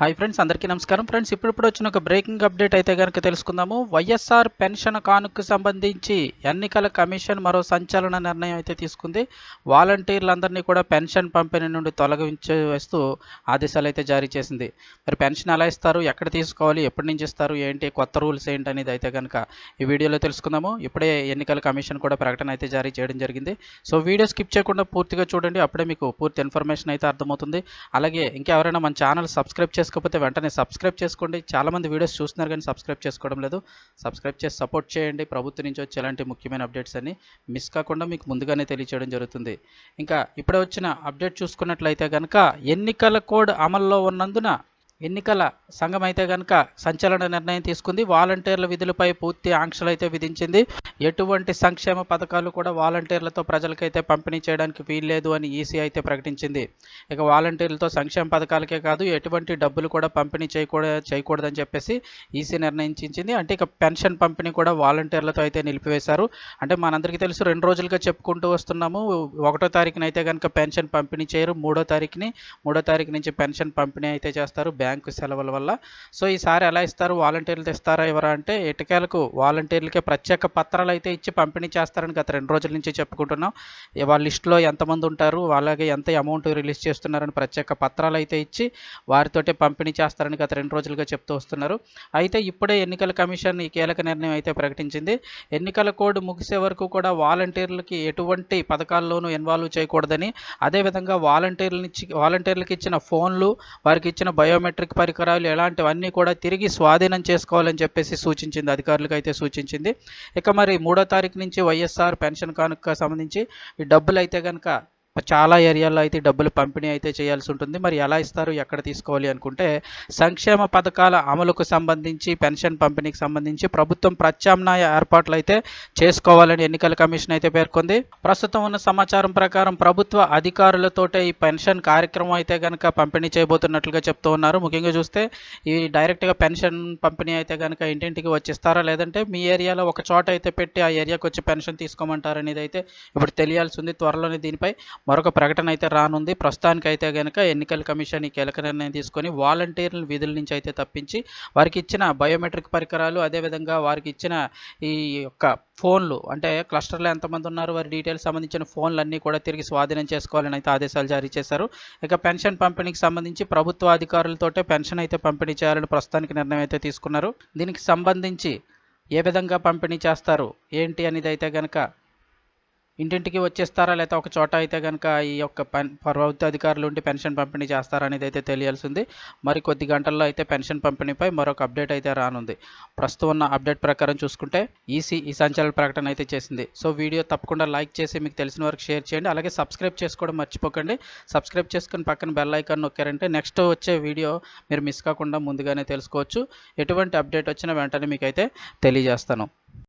Hi friends అందరికీ నమస్కారం. Friends ఇప్పుడిప్పుడు వచ్చిన ఒక బ్రేకింగ్ అప్డేట్ అయితే కనుక తెలుసుకుందాము. వైఎస్ఆర్ పెన్షన్ కానుకకు సంబంధించి ఎన్నికల కమిషన్ మరో సంచలన నిర్ణయం అయితే తీసుకుంది. వాలంటీర్లందరినీ కూడా పెన్షన్ పంపిణీ నుండి తొలగించే వేస్తూ ఆదేశాలు అయితే జారీ చేసింది. మరి పెన్షన్ ఎలా ఇస్తారు? ఎక్కడ తీసుకోవాలి? ఎప్పటి నుంచి ఇస్తారు? ఏంటి? కొత్త రూల్స్ ఏంటి అనేది అయితే కనుక ఈ వీడియోలో తెలుసుకుందాము. ఇప్పుడే ఎన్నికల కమిషన్ కూడా ప్రకటన అయితే జారీ చేయడం జరిగింది. సో వీడియో స్కిప్ చేయకుండా పూర్తిగా చూడండి. అప్పుడే మీకు పూర్తి ఇన్ఫర్మేషన్ అయితే అర్థమవుతుంది. అలాగే ఇంకెవరైనా మన ఛానల్ సబ్స్క్రైబ్ చేసుకోకపోతే వెంటనే సబ్స్క్రైబ్ చేసుకోండి. చాలామంది వీడియోస్ చూస్తున్నారు కానీ సబ్స్క్రైబ్ చేసుకోవడం లేదు. సబ్స్క్రైబ్ చేసి సపోర్ట్ చేయండి. ప్రభుత్వం నుంచి వచ్చే ఎలాంటి ముఖ్యమైన అప్డేట్స్ అన్ని మిస్ కాకుండా మీకు ముందుగానే తెలియచేయడం జరుగుతుంది. ఇంకా ఇప్పుడే వచ్చిన అప్డేట్ చూసుకున్నట్లయితే కనుక ఎన్నికల కోడ్ అమల్లో ఉన్నందున ఎన్నికల సంఘం అయితే కనుక సంచలన నిర్ణయం తీసుకుంది. వాలంటీర్ల విధులపై పూర్తి ఆంక్షలు అయితే విధించింది. ఎటువంటి సంక్షేమ పథకాలు కూడా వాలంటీర్లతో ప్రజలకైతే పంపిణీ చేయడానికి వీల్లేదు అని ఈసీ అయితే ప్రకటించింది. ఇక వాలంటీర్లతో సంక్షేమ పథకాలకే కాదు ఎటువంటి డబ్బులు కూడా పంపిణీ చేయకూడదు చేయకూడదని చెప్పేసి ఈసీ నిర్ణయించింది. అంటే ఇక పెన్షన్ పంపిణీ కూడా వాలంటీర్లతో అయితే నిలిపివేశారు. అంటే మనందరికీ తెలుసు రెండు రోజులుగా చెప్పుకుంటూ వస్తున్నాము. ఒకటో తారీఖున అయితే కనుక పెన్షన్ పంపిణీ చేయరు. మూడో తారీఖుని మూడో తారీఖు నుంచి పెన్షన్ పంపిణీ అయితే చేస్తారు. బ్యాంకు సెలవుల వల్ల. సో ఈసారి ఎలా ఇస్తారు? వాలంటీర్లు ఇస్తారా ఎవరా అంటే ఎటకేలకు వాలంటీర్లకే ప్రత్యేక పత్రాలు అయితే ఇచ్చి పంపిణీ చేస్తారని గత రెండు రోజుల నుంచి చెప్పుకుంటున్నాం. వాళ్ళ లిస్టులో ఎంతమంది ఉంటారు అలాగే ఎంత అమౌంట్ రిలీజ్ చేస్తున్నారని ప్రత్యేక పత్రాలు అయితే ఇచ్చి వారితోటే పంపిణీ చేస్తారని గత రెండు రోజులుగా చెప్తూ వస్తున్నారు. అయితే ఇప్పుడే ఎన్నికల కమిషన్ ఈ కీలక నిర్ణయం అయితే ప్రకటించింది. ఎన్నికల కోడ్ ముగిసే వరకు కూడా వాలంటీర్లకి ఎటువంటి పథకాల్లోనూ ఇన్వాల్వ్ చేయకూడదని అదేవిధంగా వాలంటీర్లని వాలంటీర్లకి ఇచ్చిన ఫోన్లు వారికి ఇచ్చిన బయోమెట్రిక్ పరికరాలు ఎలాంటివన్నీ కూడా తిరిగి స్వాధీనం చేసుకోవాలని చెప్పేసి సూచించింది అధికారులకు అయితే సూచించింది. ఇక మరి మూడో తారీఖు నుంచి వైఎస్ఆర్ పెన్షన్ కానుక సంబంధించి ఈ డబ్బులు అయితే కనుక చాలా ఏరియాల్లో అయితే డబ్బులు పంపిణీ అయితే చేయాల్సి ఉంటుంది. మరి ఎలా ఇస్తారు? ఎక్కడ తీసుకోవాలి అనుకుంటే సంక్షేమ పథకాల అమలుకు సంబంధించి పెన్షన్ పంపిణీకి సంబంధించి ప్రభుత్వం ప్రత్యామ్నాయ ఏర్పాట్లు అయితే చేసుకోవాలని ఎన్నికల కమిషన్ అయితే పేర్కొంది. ప్రస్తుతం ఉన్న సమాచారం ప్రకారం ప్రభుత్వ అధికారులతోటే ఈ పెన్షన్ కార్యక్రమం అయితే కనుక పంపిణీ చేయబోతున్నట్లుగా చెప్తూ ఉన్నారు. ముఖ్యంగా చూస్తే ఈ డైరెక్ట్గా పెన్షన్ పంపిణీ అయితే కనుక ఇంటింటికి వచ్చిస్తారా? లేదంటే మీ ఏరియాలో ఒక చోట అయితే పెట్టి ఆ ఏరియాకి వచ్చి పెన్షన్ తీసుకోమంటారు అనేది అయితే ఇప్పుడు తెలియాల్సి ఉంది. త్వరలోనే దీనిపై మరొక ప్రకటన అయితే రానుంది. ప్రస్తుతానికి అయితే కనుక ఎన్నికల కమిషన్ ఈ కీలక నిర్ణయం తీసుకొని వాలంటీర్ల విధుల నుంచి అయితే తప్పించి వారికి ఇచ్చిన బయోమెట్రిక్ పరికరాలు అదేవిధంగా వారికి ఇచ్చిన ఈ యొక్క ఫోన్లు అంటే క్లస్టర్లో ఎంతమంది ఉన్నారు వారి డీటెయిల్స్ సంబంధించిన ఫోన్లు అన్నీ కూడా తిరిగి స్వాధీనం చేసుకోవాలని అయితే ఆదేశాలు జారీ చేశారు. ఇక పెన్షన్ పంపిణీకి సంబంధించి ప్రభుత్వ అధికారులతోటే పెన్షన్ అయితే పంపిణీ చేయాలని ప్రస్తుతానికి నిర్ణయం అయితే తీసుకున్నారు. దీనికి సంబంధించి ఏ విధంగా పంపిణీ చేస్తారు ఏంటి అనేది అయితే కనుక ఇంటింటికి వచ్చేస్తారా లేకపోతే ఒక చోట అయితే కనుక ఈ యొక్క పెన్ ప్రభుత్వ అధికారులు ఉండి పెన్షన్ పంపిణీ చేస్తారా అనేది అయితే తెలియాల్సి ఉంది మరి కొద్ది గంటల్లో అయితే పెన్షన్ పంపిణీపై మరొక అప్డేట్ అయితే రానుంది. ప్రస్తుతం ఉన్న అప్డేట్ ప్రకారం చూసుకుంటే ఈసీ ఈ సంచలన ప్రకటన అయితే చేసింది. సో వీడియో తప్పకుండా లైక్ చేసి మీకు తెలిసిన వరకు షేర్ చేయండి. అలాగే సబ్స్క్రైబ్ చేసుకోవడం మర్చిపోకండి. సబ్స్క్రైబ్ చేసుకుని పక్కన బెల్ ఐకాన్ నొక్కారంటే నెక్స్ట్ వచ్చే వీడియో మీరు మిస్ కాకుండా ముందుగానే తెలుసుకోవచ్చు. ఎటువంటి అప్డేట్ వచ్చినా వెంటనే మీకు అయితే తెలియజేస్తాను.